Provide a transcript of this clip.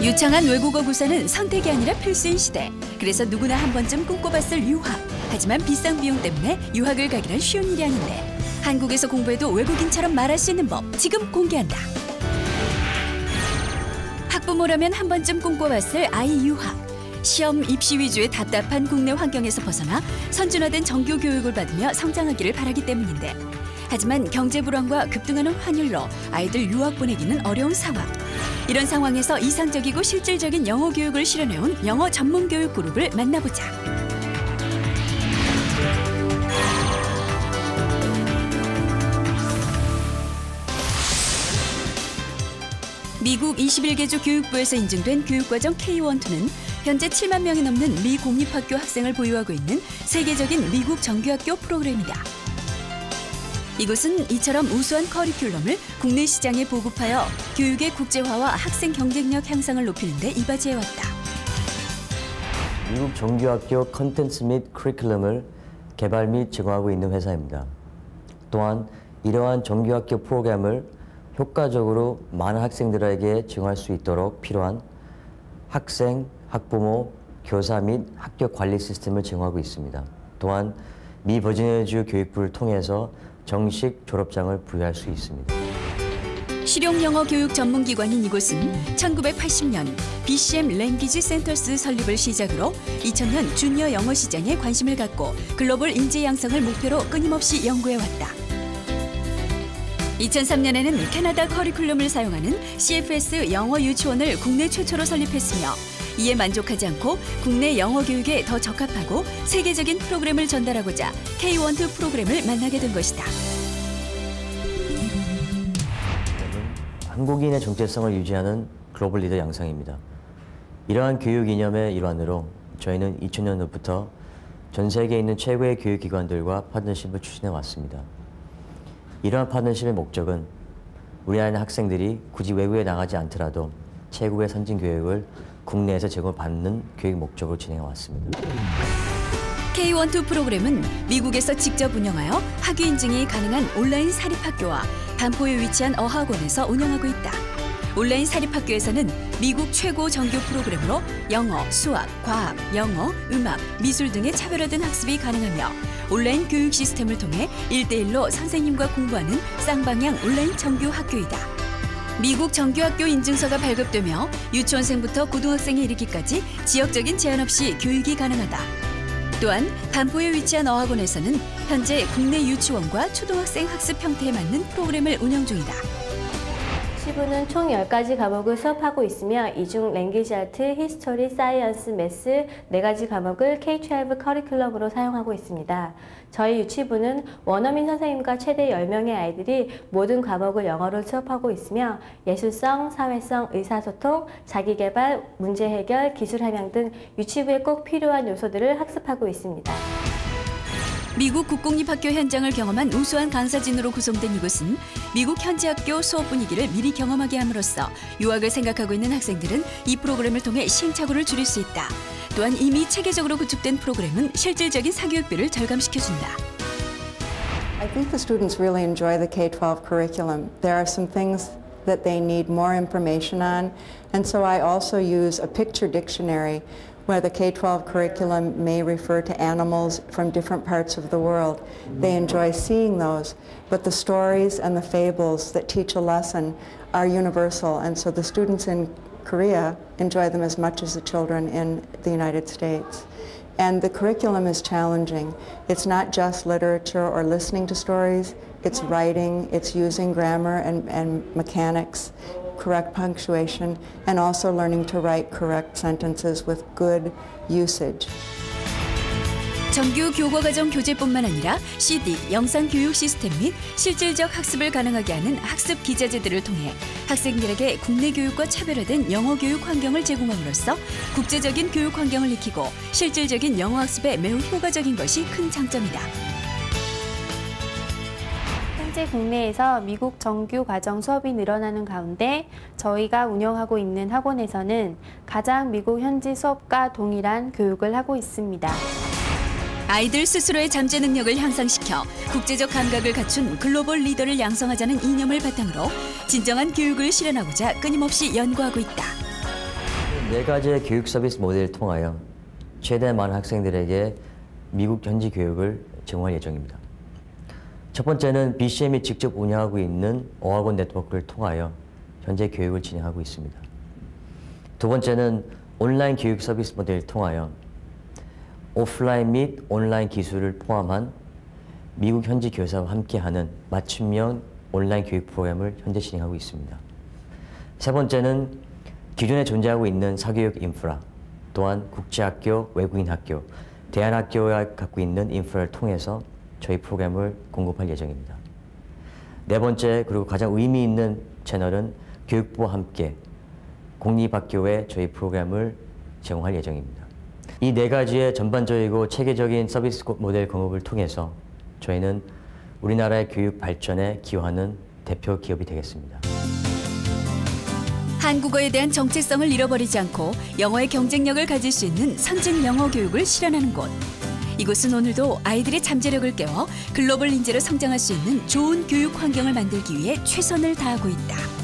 유창한 외국어 구사는 선택이 아니라 필수인 시대. 그래서 누구나 한 번쯤 꿈꿔봤을 유학. 하지만 비싼 비용 때문에 유학을 가기란 쉬운 일이 아닌데. 한국에서 공부해도 외국인처럼 말할 수 있는 법 지금 공개한다. 학부모라면 한 번쯤 꿈꿔봤을 아이 유학. 시험 입시 위주의 답답한 국내 환경에서 벗어나 선준화된 정규 교육을 받으며 성장하기를 바라기 때문인데. 하지만 경제 불황과 급등하는 환율로 아이들 유학 보내기는 어려운 상황. 이런 상황에서 이상적이고 실질적인 영어 교육을 실현해온 영어 전문 교육 그룹을 만나보자. 미국 21개 주 교육부에서 인증된 교육과정 K-12는 현재 7만 명이 넘는 미 공립학교 학생을 보유하고 있는 세계적인 미국 정규학교 프로그램이다. 이곳은 이처럼 우수한 커리큘럼을 국내 시장에 보급하여 교육의 국제화와 학생 경쟁력 향상을 높이는 데 이바지해왔다. 미국 정규학교 컨텐츠 및 커리큘럼을 개발 및 제공하고 있는 회사입니다. 또한 이러한 정규학교 프로그램을 효과적으로 많은 학생들에게 제공할 수 있도록 필요한 학생, 학부모, 교사 및 학교 관리 시스템을 제공하고 있습니다. 또한 미 버지니아주 교육부를 통해서 정식 졸업장을 부여할 수 있습니다. 실용 영어 교육 전문 기관인 이곳은 1980년 BCM 랭귀지 센터스 설립을 시작으로 2000년 주니어 영어 시장에 관심을 갖고 글로벌 인재 양성을 목표로 끊임없이 연구해 왔다. 2003년에는 캐나다 커리큘럼을 사용하는 CFS 영어 유치원을 국내 최초로 설립했으며 이에 만족하지 않고 국내 영어 교육에 더 적합하고 세계적인 프로그램을 전달하고자 K12 프로그램을 만나게 된 것이다. 한국인의 정체성을 유지하는 글로벌 리더 양상입니다. 이러한 교육 이념의 일환으로 저희는 2000년도부터 전 세계에 있는 최고의 교육기관들과 파트너십을 추진해 왔습니다. 이러한 파트너십의 목적은 우리 안의 학생들이 굳이 외국에 나가지 않더라도 최고의 선진 교육을 국내에서 제공받는 교육 목적으로 진행해 왔습니다. K12 프로그램은 미국에서 직접 운영하여 학위 인증이 가능한 온라인 사립학교와 반포에 위치한 어학원에서 운영하고 있다. 온라인 사립학교에서는 미국 최고 정규 프로그램으로 영어, 수학, 과학, 영어, 음악, 미술 등의 차별화된 학습이 가능하며 온라인 교육 시스템을 통해 일대일로 선생님과 공부하는 쌍방향 온라인 정규 학교이다. 미국 정규학교 인증서가 발급되며 유치원생부터 고등학생에 이르기까지 지역적인 제한 없이 교육이 가능하다. 또한 반포에 위치한 어학원에서는 현재 국내 유치원과 초등학생 학습 형태에 맞는 프로그램을 운영 중이다. 시부는 총 10가지 과목을 수업하고 있으며 이중 랭귀지 아트, 히스토리, 사이언스, 매스 4가지 과목을 K-12 커리큘럼으로 사용하고 있습니다. 저희 유치부는 원어민 선생님과 최대 10명의 아이들이 모든 과목을 영어로 수업하고 있으며 예술성, 사회성, 의사소통, 자기개발, 문제 해결, 기술 함양 등 유치부에 꼭 필요한 요소들을 학습하고 있습니다. 미국 국공립학교 현장을 경험한 우수한 강사진으로 구성된 이곳은 미국 현지 학교 수업 분위기를 미리 경험하게 함으로써 유학을 생각하고 있는 학생들은 이 프로그램을 통해 시행착오를 줄일 수 있다. 또한 이미 체계적으로 구축된 프로그램은 실질적인 사교육비를 절감시켜준다. I think the students really enjoy the K-12 curriculum. There are some things that they need more information on, and so I also use a picture dictionary where the K-12 curriculum may refer to animals from different parts of the world. They enjoy seeing those, but the stories and the fables that teach a lesson are universal, and so the students in Korea enjoy them as much as the children in the United States. And the curriculum is challenging. It's not just literature or listening to stories, it's writing, it's using grammar and, and mechanics, correct punctuation, and also learning to write correct sentences with good usage. 정규 교과과정 교재뿐만 아니라 CD, 영상 교육 시스템 및 실질적 학습을 가능하게 하는 학습 기자재들을 통해 학생들에게 국내 교육과 차별화된 영어 교육 환경을 제공함으로써 국제적인 교육 환경을 익히고 실질적인 영어 학습에 매우 효과적인 것이 큰 장점이다. 현재 국내에서 미국 정규 과정 수업이 늘어나는 가운데 저희가 운영하고 있는 학원에서는 가장 미국 현지 수업과 동일한 교육을 하고 있습니다. 아이들 스스로의 잠재 능력을 향상시켜 국제적 감각을 갖춘 글로벌 리더를 양성하자는 이념을 바탕으로 진정한 교육을 실현하고자 끊임없이 연구하고 있다. 네 가지의 교육 서비스 모델을 통하여 최대한 많은 학생들에게 미국 현지 교육을 제공할 예정입니다. 첫 번째는 BCM이 직접 운영하고 있는 어학원 네트워크를 통하여 현재 교육을 진행하고 있습니다. 두 번째는 온라인 교육 서비스 모델을 통하여 오프라인 및 온라인 기술을 포함한 미국 현지 교사와 함께하는 맞춤형 온라인 교육 프로그램을 현재 진행하고 있습니다. 세 번째는 기존에 존재하고 있는 사교육 인프라, 또한 국제학교, 외국인 학교, 대안학교가 갖고 있는 인프라를 통해서 저희 프로그램을 공급할 예정입니다. 네 번째 그리고 가장 의미 있는 채널은 교육부와 함께 공립학교에 저희 프로그램을 제공할 예정입니다. 이 네 가지의 전반적이고 체계적인 서비스 모델 공급을 통해서 저희는 우리나라의 교육 발전에 기여하는 대표 기업이 되겠습니다. 한국어에 대한 정체성을 잃어버리지 않고 영어의 경쟁력을 가질 수 있는 선진 영어 교육을 실현하는 곳. 이곳은 오늘도 아이들의 잠재력을 깨워 글로벌 인재로 성장할 수 있는 좋은 교육 환경을 만들기 위해 최선을 다하고 있다.